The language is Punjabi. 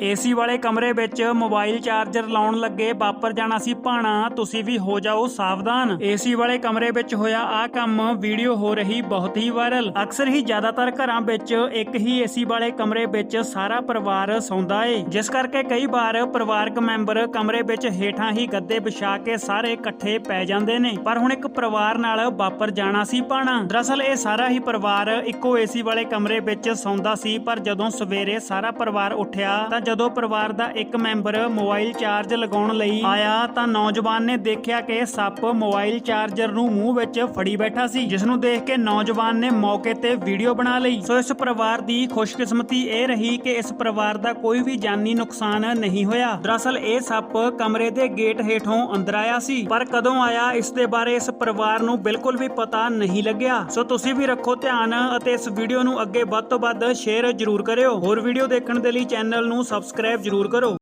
ਏਸੀ ਵਾਲੇ ਕਮਰੇ ਵਿੱਚ ਮੋਬਾਈਲ ਚਾਰਜਰ ਲਾਉਣ ਲੱਗੇ, ਵਾਪਰ ਜਾਣਾ ਸੀ ਭਾਣਾ, ਤੁਸੀਂ ਵੀ ਹੋ ਜਾਓ ਸਾਵਧਾਨ। ਏਸੀ ਵਾਲੇ ਕਮਰੇ ਵਿੱਚ ਹੋਇਆ ਆ ਕੰਮ, ਵੀਡੀਓ ਹੋ ਰਹੀ ਬਹੁਤ ਹੀ ਵਾਇਰਲ। ਅਕਸਰ ਹੀ ਜ਼ਿਆਦਾਤਰ ਘਰਾਂ ਵਿੱਚ ਇੱਕ ਹੀ ਏਸੀ ਵਾਲੇ ਕਮਰੇ ਵਿੱਚ ਸਾਰਾ ਪਰਿਵਾਰ ਸੌਂਦਾ ਏ, ਜਿਸ ਕਰਕੇ ਕਈ ਵਾਰ ਪਰਿਵਾਰਕ ਮੈਂਬਰ ਕਮਰੇ ਵਿੱਚ ਹੇਠਾਂ ਹੀ ਗੱਦੇ ਵਿਛਾ ਕੇ ਸਾਰੇ ਇਕੱਠੇ ਪੈ ਜਾਂਦੇ ਨੇ। ਪਰ ਹੁਣ ਇੱਕ ਪਰਿਵਾਰ ਨਾਲ ਵਾਪਰ ਜਾਣਾ ਸੀ ਭਾਣਾ। ਦਰਅਸਲ ਇਹ ਸਾਰਾ ਹੀ ਪਰਿਵਾਰ ਇੱਕੋ ਏਸੀ ਵਾਲੇ ਕਮਰੇ ਵਿੱਚ ਸੌਂਦਾ ਸੀ, ਪਰ ਜਦੋਂ ਸਵੇਰੇ ਸਾਰਾ ਪਰਿਵਾਰ ਉੱਠਿਆ ਤਾਂ ਜਦੋਂ ਪਰਿਵਾਰ ਦਾ ਇੱਕ ਮੈਂਬਰ ਮੋਬਾਈਲ ਚਾਰਜ ਲਗਾਉਣ ਲਈ ਆਇਆ ਤਾਂ ਨੌਜਵਾਨ ਨੇ ਦੇਖਿਆ ਕਿ ਸੱਪ ਮੋਬਾਈਲ ਚਾਰਜਰ ਨੂੰ ਮੂੰਹ ਵਿੱਚ ਫੜੀ ਬੈਠਾ ਸੀ ਜਿਸ ਨੂੰ ਦੇਖ ਕੇ ਨੌਜਵਾਨ ਨੇ ਮੌਕੇ ਤੇ ਵੀਡੀਓ ਬਣਾ ਲਈ। ਸੋ ਇਸ ਪਰਿਵਾਰ ਦੀ ਖੁਸ਼ਕਿਸਮਤੀ ਇਹ ਰਹੀ ਕਿ ਇਸ ਪਰਿਵਾਰ ਦਾ ਕੋਈ ਵੀ ਜਾਨੀ ਨੁਕਸਾਨ ਨਹੀਂ ਹੋਇਆ। ਦਰਅਸਲ ਇਹ ਸੱਪ ਕਮਰੇ ਦੇ ਗੇਟ ਹੇਠੋਂ ਅੰਦਰ ਆਇਆ ਸੀ, ਪਰ ਕਦੋਂ ਆਇਆ ਇਸ ਦੇ ਬਾਰੇ ਇਸ ਪਰਿਵਾਰ ਨੂੰ ਬਿਲਕੁਲ ਵੀ ਪਤਾ ਨਹੀਂ ਲੱਗਿਆ। ਸੋ ਤੁਸੀਂ ਵੀ ਰੱਖੋ ਧਿਆਨ ਅਤੇ ਇਸ ਵੀਡੀਓ ਨੂੰ ਅੱਗੇ ਵੱਧ ਤੋਂ ਵੱਧ ਸ਼ੇਅਰ ਜ਼ਰੂਰ ਕਰਿਓ। ਹੋਰ ਵੀਡੀਓ ਦੇਖਣ ਦੇ ਲਈ ਚੈਨਲ ਨੂੰ ਸਬਸਕ੍ਰਾਈਬ ਜ਼ਰੂਰ ਕਰੋ।